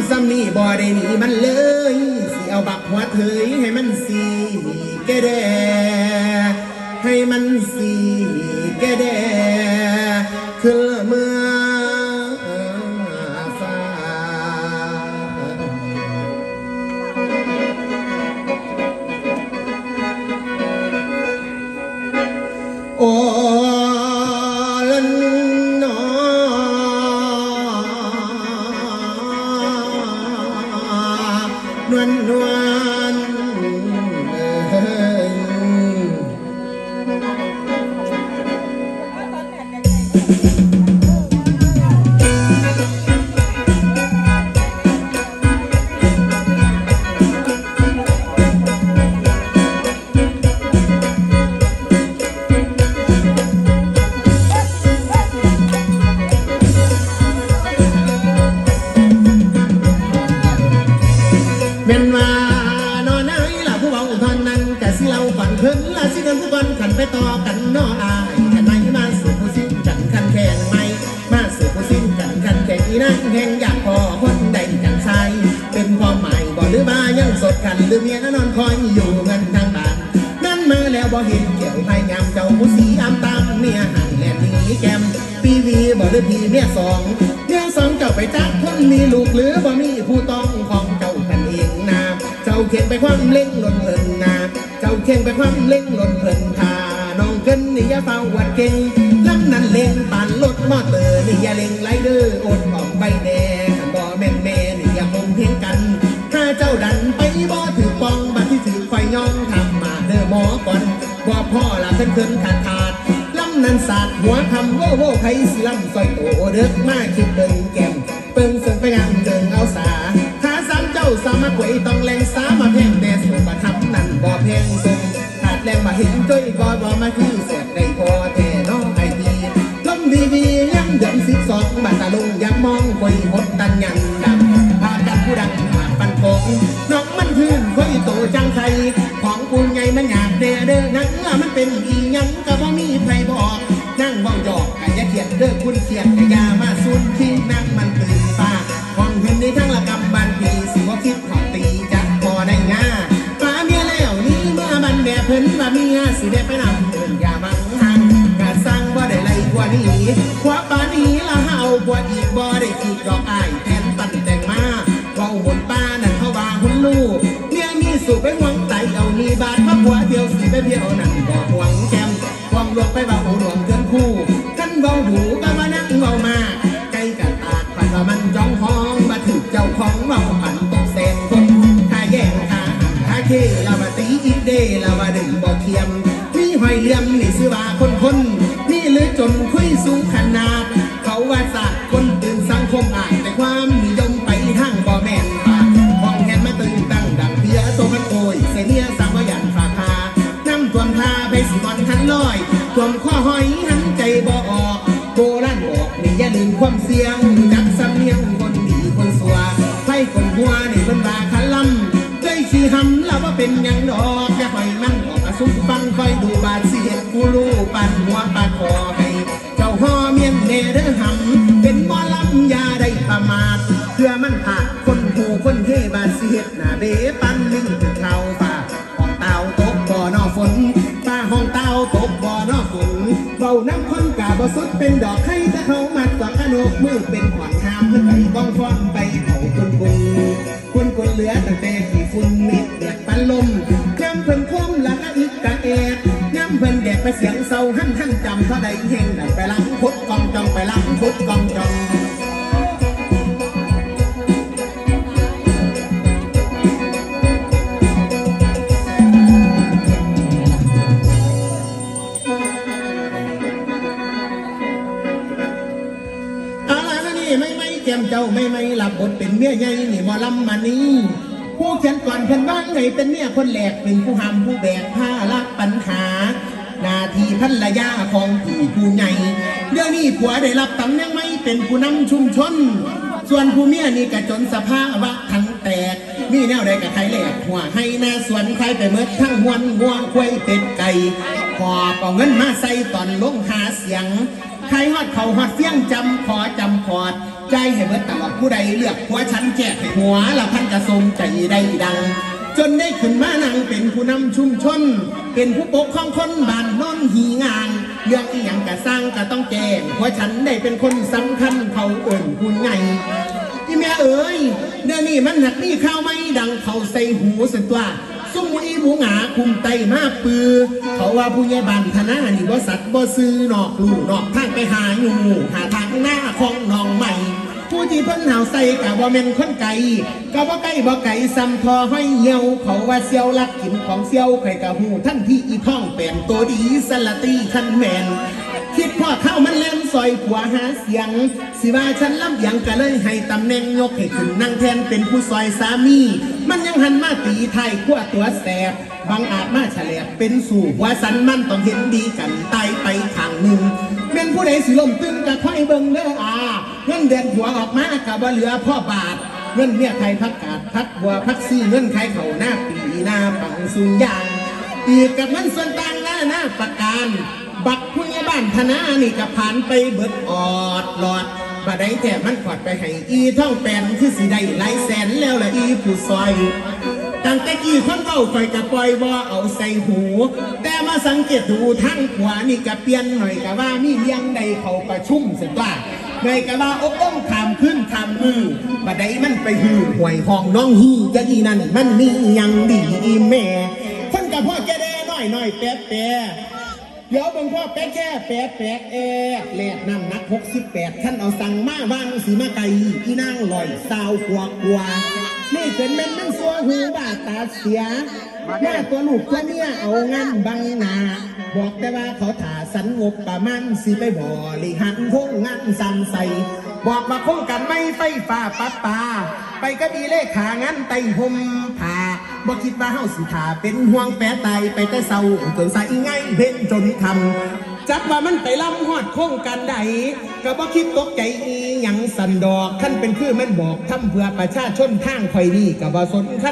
ำซ้ำนี่บ่ได้หนีมันเลย สิเอาบักหัวเถยให้มันสีแกแดให้มันสีแกแด เม่นว่านอนไหนล่ะผู้เบาทอนนั้นกะสิเราฝันเพิ่นล่ะสิเดินผู้บอลขันไปต่อกันนออาย นั่งแห่งอยากพอคนใดจังชายเป็นความหมายบ่หรือบ้ายังสดกันหรือเมียนอนคอยอยู่เงินทางบ้านนั่นมาแล้วบ่เห็นเกี่ยวพยายามเจ้าผู้สีอำตามเมียหันแลนหนีแกมปีวีบ่หรือพีเมียสองเมียสองเจ้าไปจักคนมีลูกหรือบ่มีผู้ต้องของเจ้ากันเองนะเจ้าเข่งไปความเล่งหล่นเพลินนะเจ้าเข่งไปความเล่งหล่นเพลินทาน้องเกินนี่ยาเฝ้าวัดเก่ง ลำนั้นเล่งปานรถมอเตอร์นี่อย่าเล่งไรเดอร์อดออกใบแดงบ่แม่นแม่นี่อย่าคงเพียงกันถ้าเจ้าดันไปบ่ถือปองบัดที่ถือไฟย่องทำมาเด้อหมอก่อนบ่าพ่อละเพิ่นเพิ่นขาดขาดลำนันสาดหัวคำโว้โว้ใครสิลำซอยโตเด้อมาคิดเบิ่งแก้มเปิงเสิงไปงานเดิงเอาสาถ้าสามเจ้าสามาขวยต้องแรงสามาแพงแต่สุมาทำนั่นบ่แพงทรงขาดแรงมาเห็นจ้อยก็บ่มาคือ ขาดปันโกงน้องมันพื้นคอยโตจังไทยของปูนไงมันอยากเด้อเด้อนังว่ามันเป็นอีหยังก็บ่มีใครบอกนั่งเว้าหยอกกะอย่าเขียดเด้อคุณเขียดกะอยามาสุนที่นั่งมันตื่นฟ้าของเห็นในทั้งละกำบันปีสิว่าคิดขอตีจักพอได้ง่าป้าเมียแล้วนี่เมื่อมันแม่เพิ่นว่าเมียสิได้ไปนำเพิ่นอย่ามังหังกะสั่งบ่าได้ไล่กว่านี้กว่าป่านี้ละเฮาบ่อีกบ่ได้อีกดอกอ้าย ลวงไปว่าโอ้หลวงเกินคู่กันเบาหูก็มานั่งเบามากใจกับตาคันว่ามันจ้องห้องมาถึงเจ้าของเบาผันตกเสนคนถ้าแย่งทาถ้าเคี่ยว ความข้อหอยหันใจบ่ออกโบราณบอกนี่อย่าลืมความเสียงจักสำเนียงคนดีคนสวไพ่คนหัวนี่มันบาคันลำใจสีหำแล้วว่าเป็นยังดอกอย่าปล่อยมันออกมาสุกฟังคอยดูบาดเสียกูรู้ปันหัวปาดคอ นอฝนเบาน้ำคนกาบสุดเป็นดอกให้แต่เขามัดต่อกระโนกมือเป็นขอนหามเพื่อไปบ้องฟ้อนไปเขาคนกุนคนคนเหลือตั้งแต่ขี้ฝุ่นมิดเดือดปันลมย้ำเพิ่นคมละกะอึกกะแอดย้ำเพิ่นแดดไปเสียงเศร้าหั่นหั่นจำเท่าใดเฮงดังไปลังพุดกองจองไปลังพุดกองจอง เจ้าไม่ไม่หลับบทเป็นเมียใหญ่นี่หมอลำมานี่ผู้เขียนก่อนเพิ่นบ้างให้เป็นเมียคนแหลกเป็นผู้หามผู้แบกผ้าละปัญหาหนาทีภรรยาของพี่ผู้ใหญ่เดี๋ยวนี้ผัวได้รับตำแหน่งไม่เป็นผู้นำชุมชน ส่วนผู้เมียนี่กระจนสภาวะทั้งแตกมีแนวใดกับใครแหลกหัวให้หน้าสวนใครไปเมิดทั้งหวนงัวควยเป็ดไก่ขอเอาเงินมาใส่ตอนลงหาเสียงใครฮอดเขาฮอดเฟี้ยงจำขอจำขอด ใจให้เบิดตลอดผู้ใดเลือกหัวฉันแจกให้หัวละพันกระทรงใจได้ดัง จนได้ขึ้นมานั่งเป็นผู้นำชุมชน เป็นผู้ปกครองคนบ้านน้นหีงานเรื่องอีหยังกะสร้างก็ต้องแจ้งเพราะฉันได้เป็นคนสำคัญเขาเอิ่นผู้ใหญ่ที่แม่เอ๋ยเดี๋ยวนี้มันหนักนี่ข้าวไม่ดังเขาใส่หูสุดว่า ซุ่มอีหมูหงาคุมไตมาปือ เขาว่าผู้ใหญ่บ้านธนานี่บ่สัตว์บ่ซื้อนอกลู่นอกทางไปหาอยู่หาทางหน้าของน้องใหม่ ผู้ที่เพิ่นหาวใส่กะบ่าแม่นคนไก่กะบ่ไก่บ่ไก่ซ้ำทอห้อยเหี่ยว เขาว่าเซียวลักกินของเซียวไข่กะหูท่านที่อีท้องแปมตัวดีสละตีคันแมน คิดพ่อเข้ามันเล่นซอยผัวหาเสียง สิว่าฉันลำยังก็เลยให้ตำแหน่งยกให้ขึ้นนั่งแทนเป็นผู้ซอยสามี มันยังหันมาตีไทยขั้วตัวแสบบางอาจมาเฉลบเป็นสู่ว่าสันมันต้องเห็นดีกันตายไปทางหนึ่งเป็นผู้ใดสิลมตึงกะค่อยเบิงเด้ออาเงินเดือนหัวออกมากะบ่เหลือพ่อบาทเงินเมียไทยพักกาดพักบัวพักซี่เงินไทยเขาหน้าปีหน้าปังสุญญางอีกกับเงินส่วนต่างหน้าหน้าประการ บ้านธนานี่ก็ผ่านไปเบิดออดหลอดบ่ได้แต่มันขอดไปให้อีท่องแปนคือสิได้หลายแสนแล้วละอีผู้ซอยตั้งแต่กี้คนเฝ้าไฟกะปล่อยบ่เอาใส่หู แต่มาสังเกตดูทั้งขวานี่กะเปลี่ยนหน่อยกะว่ามีเลี้ยงใดเขาประชุมสิว่าหน่อยกะว่าอกอ้อมขามขึ้นขามมือบัดใดมันไปหือห่วยห้องน้องฮีจะอีนั่นมันมียังดีอีแม่คนกับพ่อแกแดน้อยน้อยแป๊ะแป๊ะ เดี๋ยวบางพ่อแป๊ะแค่แป๊ะแป๊ะเอแลกน้ำหนักหกสิบแปดท่านเอาสั่งมาบ้างสีมาไก่อีนางลอยสาวกว่ากว่านี่เป็นแม่นมันสัวหูบาตาเสียแม่ตัวลูกตัวเมียเอางานบังหนาบอกแต่ว่าเขาถ่าสันงบประมาณสิไปบริหันโครงงานสั่งใสบอกว่าคงกันไม่ไฟฟ้าปัดปาไปก็ดีเลขขางานไต่หมผ่า บ่คิดว่าเฮาสิถาเป็นห่วงแปะไตไปแต่เศร้าจนสายไงเห็นจนทำจักว่ามันไปล่ำหอดโค้งกันใดก็บ่คิดตกใจอีหยังสันดอกขั้นเป็นคือแม่นบอกทำเพื่อประชาชนทางข่อยนี่ก็บ่สนคัน